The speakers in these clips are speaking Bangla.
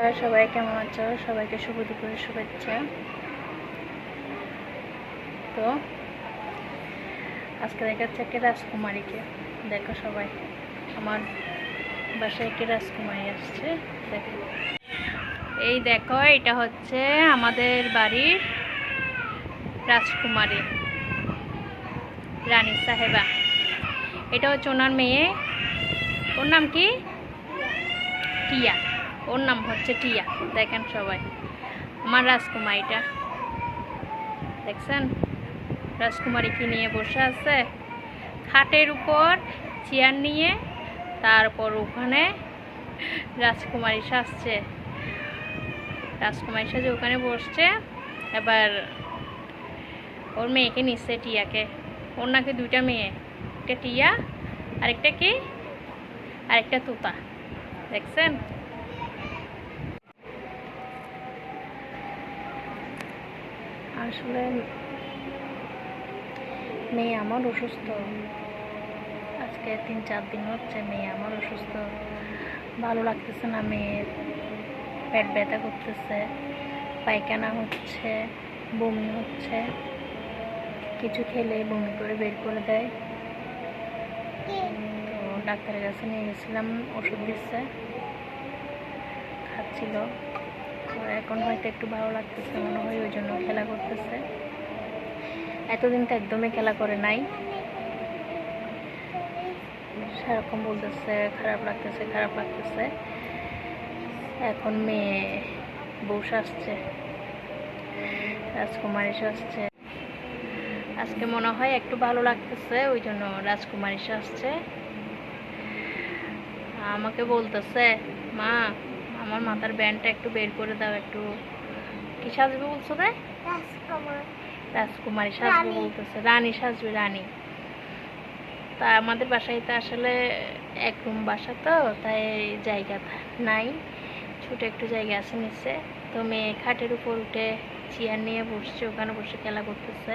সবাই কেমন আছো? সবাইকে শুভ দুপুরের শুভেচ্ছা। তো, আজকে দেখাচ্ছে একটি রাজকুমারীকে। দেখো সবাই, আমার বাসায় একটি রাজকুমারী আসছে। দেখো। এই দেখো, এটা হচ্ছে আমাদের বাড়ির রাজকুমারী, রানী সাহেবা। এটা হচ্ছে ওনার মেয়ে। ওর নাম কি? টিয়া। ওর নাম হচ্ছে টিয়া। দেখেন সবাই। আমার রাজকুমারীটা দেখছেন? রাজকুমারীকে নিয়ে বসে আছে। খাটের উপর চেয়ার নিয়ে, তারপর ওখানে রাজকুমারী সাজছে। রাজকুমারী সাজে ওখানে বসছে। এবার ওর মেয়েকে নিচ্ছে টিয়াকে। ওর নাকি দুইটা মেয়ে, একটা টিয়া, আরেকটা কি? আরেকটা তুতা। দেখছেন? আসলে মেয়ে আমার অসুস্থ। আজকে তিন, চার দিন হচ্ছে মেয়ে আমার অসুস্থ। ভালো লাগতেছে না মেয়ের পেট ব্যথা করতেছে, পায়খানা হচ্ছে, বমি হচ্ছে। কিছু খেলে বমি করে বের করে দেয়। তো ডাক্তারের কাছে নিয়ে গেছিলাম, ওষুধ দিচ্ছে। খাচ্ছিল। এখন হয়তো একটু ভালো লাগতেছে, মনে হয় ওই জন্য খেলা করতেছে। এতদিন তো একদমই খেলা করে নাই। সেরকম বলতেছে, খারাপ লাগতেছে খারাপ লাগতেছে। এখন মেয়ে বউ আসছে রাজকুমারী আসছে। আজকে মনে হয় একটু ভালো লাগতেছে, ওই জন্য রাজকুমারী আসছে। আমাকে বলতেছে, মা আমার মাথার ব্যান্ডটা একটু বের করে দাও একটু। কি সাজবে বলছো রে? রাজকুমারী। সাজবে বলতেছে। রানী সাজবে রানী। তা আমাদের বাসায় তো আসলে এক রুম বাসা তো তাই জায়গা নাই। ছোট একটু জায়গা আছে নিচে। তো মেয়ে খাটের উপর উঠে চেয়ার নিয়ে বসছে ওখানে বসে খেলা করতেছে।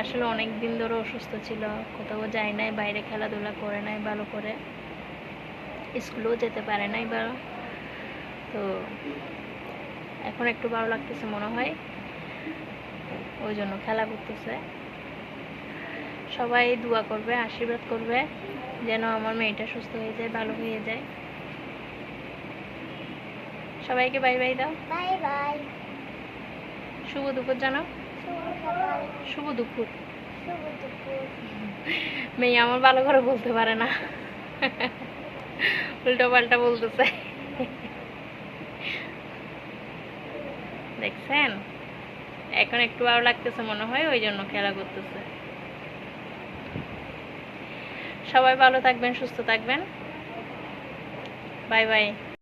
আসলে অনেক দিন ধরে অসুস্থ ছিল কোথাও যায় নাই বাইরে খেলাধুলা করে নাই ভালো করে। স্কুলেও যেতে পারে না বা তো এখন একটু ভালো লাগতেছে মনে হয়। ওই জন্য খেলা করতেছে। সবাই দোয়া করবে আশীর্বাদ করবে যেন আমার মেয়েটা সুস্থ হয়ে যায় ভালো হয়ে যায়। সবাইকে বাই বাই দাও। Bye bye. শুভ দুপুর জানাও। শুভ সকাল। দুপুর। শুভ দুপুর। মেয়ে আমার ভালো করে বলতে পারে না। উল্টো পাল্টা বলতেছে। দেখছেন? এখন একটু ভালো লাগতেছে মনে হয়, ওই জন্য খেলা করতেছে। সবাই ভালো থাকবেন, সুস্থ থাকবেন। Bye bye.